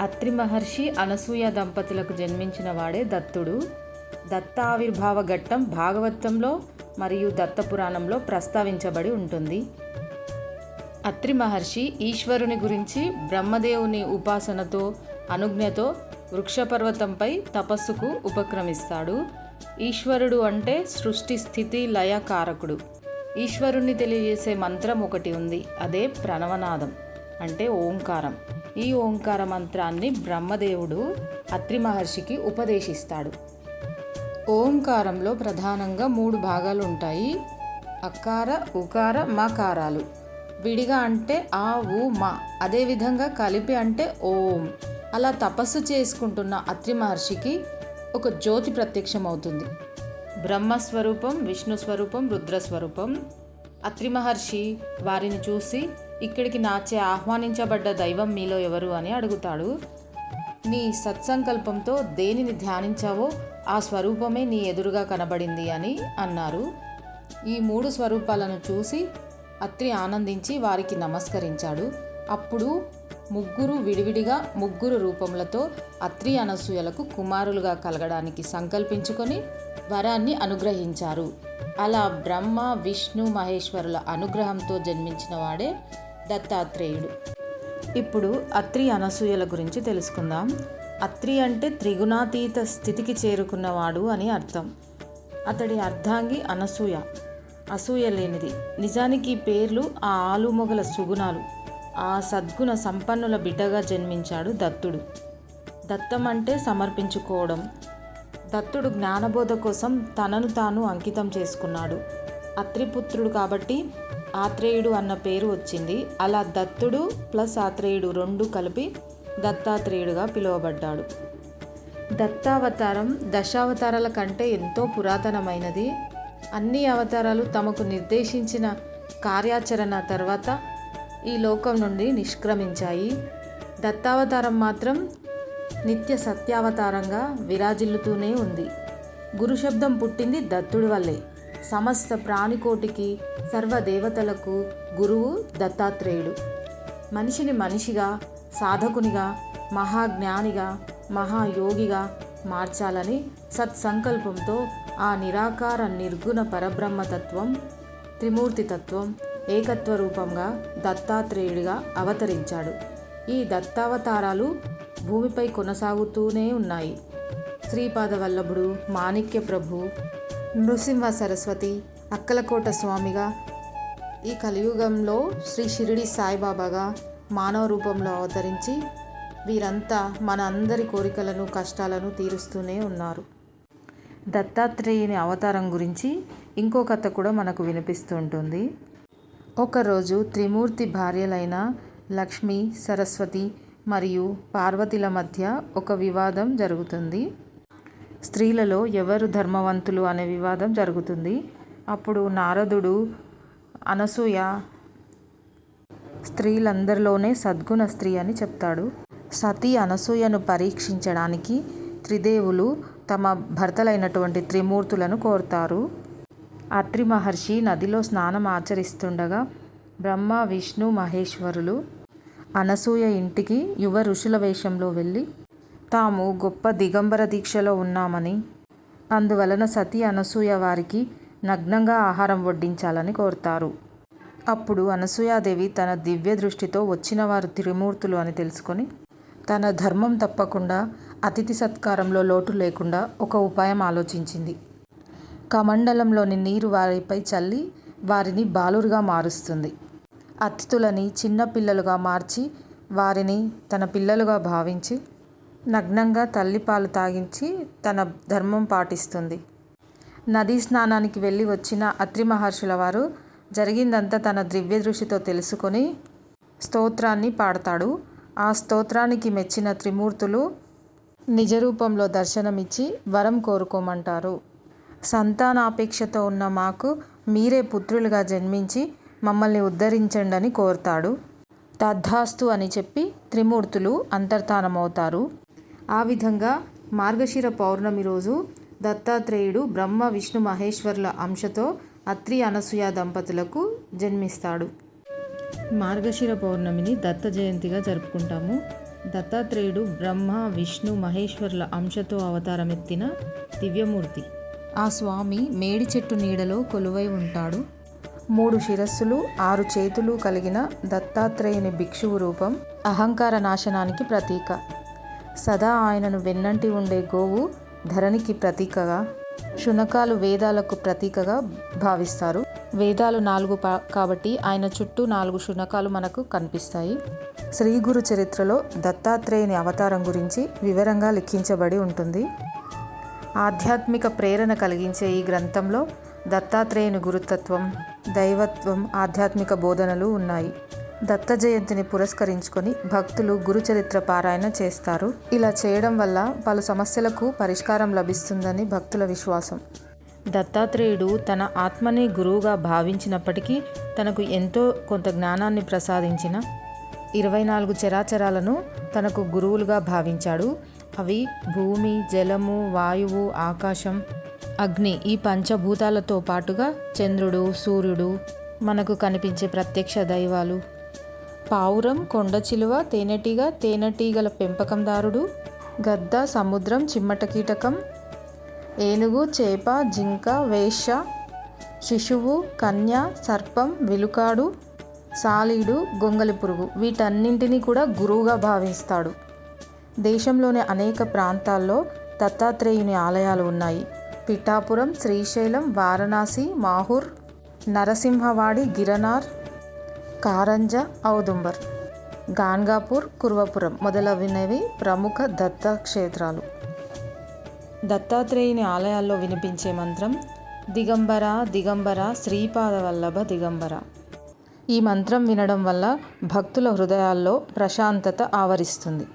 అత్రి మహర్షి అనసూయ దంపతులకు జన్మించిన వాడే దత్తుడు. దత్తావిర్భావ ఘట్టం భాగవతంలో మరియు దత్తపురాణంలో ప్రస్తావించబడి ఉంటుంది. అత్రి మహర్షి ఈశ్వరుని గురించి బ్రహ్మదేవుని ఉపాసనతో అనుజ్ఞతో వృక్షపర్వతంపై తపస్సుకు ఉపక్రమిస్తాడు. ఈశ్వరుడు అంటే సృష్టి స్థితి లయ కారకుడు ఈశ్వరుణ్ణి తెలియజేసే మంత్రం ఒకటి ఉంది. అదే ప్రణవనాదం అంటే ఓంకారం. ఈ ఓంకార మంత్రాన్ని బ్రహ్మదేవుడు అత్రి మహర్షికి ఉపదేశిస్తాడు. ఓంకారంలో ప్రధానంగా మూడు భాగాలు ఉంటాయి అకార ఉకార మకారాలు. విడిగా అంటే ఆ ఊ మా. అదేవిధంగా కలిపి అంటే ఓం. అలా తపస్సు చేసుకుంటున్న అత్రి మహర్షికి ఒక జ్యోతి ప్రత్యక్షమవుతుంది. బ్రహ్మస్వరూపం విష్ణు స్వరూపం రుద్రస్వరూపం అత్రి మహర్షి వారిని చూసి ఇక్కడికి నాచే ఆహ్వానించబడ్డ దైవం మీలో ఎవరు అని అడుగుతాడు. నీ సత్సంకల్పంతో దేనిని ధ్యానించావో ఆ స్వరూపమే నీ ఎదురుగా కనబడింది అని అన్నారు. ఈ మూడు స్వరూపాలను చూసి అత్రి ఆనందించి వారికి నమస్కరించాడు. అప్పుడు ముగ్గురు విడివిడిగా ముగ్గురు రూపములతో అత్రి అనసూయలకు కుమారులుగా కలగడానికి సంకల్పించుకొని వరాన్ని అనుగ్రహించారు. అలా బ్రహ్మ విష్ణు మహేశ్వరుల అనుగ్రహంతో జన్మించిన వాడే దత్తాత్రేయుడు. ఇప్పుడు అత్రి అనసూయల గురించి తెలుసుకుందాం. అత్రి అంటే త్రిగుణాతీత స్థితికి చేరుకున్నవాడు అని అర్థం. అతడి అర్ధాంగి అనసూయ. అసూయ లేనిది. నిజానికి ఈ పేర్లు ఆ ఆలుమొగల సుగుణాలు. ఆ సద్గుణ సంపన్నుల బిడ్డగా జన్మించాడు దత్తుడు. దత్తం అంటే సమర్పించుకోవడం. దత్తుడు జ్ఞానబోధ కోసం తనను తాను అంకితం చేసుకున్నాడు. అత్రిపుత్రుడు కాబట్టి ఆత్రేయుడు అన్న పేరు వచ్చింది. అలా దత్తుడు ప్లస్ ఆత్రేయుడు రెండు కలిపి దత్తాత్రేయుడుగా పిలువబడ్డాడు. దత్తావతారం దశావతారాల కంటే ఎంతో పురాతనమైనది. అన్ని అవతారాలు తమకు నిర్దేశించిన కార్యాచరణ తర్వాత ఈ లోకం నుండి నిష్క్రమించాయి. దత్తావతారం మాత్రం నిత్య సత్యావతారంగా విరాజిల్లుతూనే ఉంది. గురు శబ్దం పుట్టింది దత్తుడి వల్లే. సమస్త ప్రాణికోటికి సర్వదేవతలకు గురువు దత్తాత్రేయుడు. మనిషిని మనిషిగా సాధకునిగా మహాజ్ఞానిగా మహాయోగిగా మార్చాలని సత్సంకల్పంతో ఆ నిరాకార నిర్గుణ పరబ్రహ్మతత్వం త్రిమూర్తితత్వం ఏకత్వ రూపంగా దత్తాత్రేయుడిగా అవతరించాడు. ఈ దత్తావతారాలు భూమిపై కొనసాగుతూనే ఉన్నాయి. శ్రీపాద వల్లభుడు మాణిక్య ప్రభు నృసింహ సరస్వతి అక్కలకోట స్వామిగా ఈ కలియుగంలో శ్రీ షిరిడి సాయిబాబాగా మానవ రూపంలో అవతరించి వీరంతా మన అందరి కోరికలను కష్టాలను తీరుస్తూనే ఉన్నారు. దత్తాత్రేయుని అవతారం గురించి ఇంకో కథ కూడా మనకు వినిపిస్తుంటుంది ఒకరోజు త్రిమూర్తి భార్యలైన లక్ష్మి సరస్వతి మరియు పార్వతిల మధ్య ఒక వివాదం జరుగుతుంది. స్త్రీలలో ఎవరు ధర్మవంతులు అనే వివాదం జరుగుతుంది. అప్పుడు నారదుడు అనసూయ స్త్రీలందరిలోనే సద్గుణ స్త్రీ అని చెప్తాడు. సతీ అనసూయను పరీక్షించడానికి త్రిదేవులు తమ భర్తలైనటువంటి త్రిమూర్తులను కోరుతారు. అత్రి మహర్షి నదిలో స్నానం ఆచరిస్తుండగా బ్రహ్మ విష్ణు మహేశ్వరులు అనసూయ ఇంటికి యువ ఋషుల వేషంలో వెళ్ళి తాము గొప్ప దిగంబర దీక్షలో ఉన్నామని అందువలన సతీ అనసూయ వారికి నగ్నంగా ఆహారం వడ్డించాలని కోరుతారు. అప్పుడు అనసూయాదేవి తన దివ్య దృష్టితో వచ్చిన వారు త్రిమూర్తులు అని తెలుసుకొని తన ధర్మం తప్పకుండా అతిథి సత్కారంలో లోటు లేకుండా ఒక ఉపాయం ఆలోచించింది. కమండలంలోని నీరు వారిపై చల్లి వారిని బాలురుగా మారుస్తుంది. అతిథులని చిన్న పిల్లలుగా మార్చి వారిని తన పిల్లలుగా భావించి నగ్నంగా తల్లిపాలు తాగించి తన ధర్మం పాటిస్తుంది. నదీ స్నానానికి వెళ్ళి వచ్చిన అత్రి మహర్షుల వారు జరిగిందంతా తన దివ్య దృష్టితో తెలుసుకొని స్తోత్రాన్ని పాడతాడు. ఆ స్తోత్రానికి మెచ్చిన త్రిమూర్తులు నిజరూపంలో దర్శనమిచ్చి వరం కోరుకోమంటారు. సంతానాపేక్షతో ఉన్న మాకు మీరే పుత్రులుగా జన్మించి మమ్మల్ని ఉద్ధరించండి అని కోరుతాడు. తద్ధాస్తు అని చెప్పి త్రిమూర్తులు అంతర్ధానమవుతారు. ఆ విధంగా మార్గశిర పౌర్ణమి రోజు దత్తాత్రేయుడు బ్రహ్మ విష్ణు మహేశ్వరుల అంశతో అత్రి అనసూయ దంపతులకు జన్మిస్తాడు. మార్గశిర పౌర్ణమిని దత్త జయంతిగా జరుపుకుంటాము. దత్తాత్రేయుడు బ్రహ్మ విష్ణు మహేశ్వరుల అంశతో అవతారమెత్తిన దివ్యమూర్తి. ఆ స్వామి మేడి చెట్టు నీడలో కొలువై ఉంటాడు. మూడు శిరస్సులు ఆరు చేతులు కలిగిన దత్తాత్రేయుని భిక్షువు రూపం అహంకార నాశనానికి ప్రతీక. సదా ఆయనను వెన్నంటి ఉండే గోవు ధరణికి ప్రతీకగా శునకాలు వేదాలకు ప్రతీకగా భావిస్తారు. వేదాలు నాలుగు కాబట్టి ఆయన చుట్టూ నాలుగు శునకాలు మనకు కనిపిస్తాయి. శ్రీ గురు చరిత్రలో దత్తాత్రేయుని అవతారం గురించి వివరంగా లిఖించబడి ఉంటుంది. ఆధ్యాత్మిక ప్రేరణ కలిగించే ఈ గ్రంథంలో దత్తాత్రేయుని గురుతత్వం దైవత్వం ఆధ్యాత్మిక బోధనలు ఉన్నాయి. దత్త జయంతిని పురస్కరించుకొని భక్తులు గురుచరిత్ర పారాయణ చేస్తారు. ఇలా చేయడం వల్ల పలు సమస్యలకు పరిష్కారం లభిస్తుందని భక్తుల విశ్వాసం. దత్తాత్రేయుడు తన ఆత్మని గురువుగా భావించినప్పటికీ తనకు ఎంతో కొంత జ్ఞానాన్ని ప్రసాదించిన ఇరవై నాలుగు చరాచరాలను తనకు గురువులుగా భావించాడు. అవి భూమి జలము వాయువు ఆకాశం అగ్ని ఈ పంచభూతాలతో పాటుగా చంద్రుడు సూర్యుడు మనకు కనిపించే ప్రత్యక్ష దైవాలు. పావురం కొండ చిలువ తేనెటీగ తేనెటీగల పెంపకందారుడు గద్ద సముద్రం చిమ్మట కీటకం ఏనుగు చేప జింక వేష శిశువు కన్య సర్పం విలుకాడు సాలీడు గొంగలి పురుగు వీటన్నింటినీ కూడా గురువుగా భావిస్తాడు. దేశంలోని అనేక ప్రాంతాల్లో దత్తాత్రేయుని ఆలయాలు ఉన్నాయి. పిఠాపురం శ్రీశైలం వారణాసి మాహూర్ నరసింహవాడి గిరనార్ కారంజ ఔదుంబర్ గాన్గాపూర్ కుర్వపురం మొదలైనవి ప్రముఖ దత్తక్షేత్రాలు దత్తాత్రేయుని ఆలయాల్లో వినిపించే మంత్రం దిగంబర దిగంబర శ్రీపాద వల్లభ దిగంబర. ఈ మంత్రం వినడం వల్ల భక్తుల హృదయాల్లో ప్రశాంతత ఆవరిస్తుంది.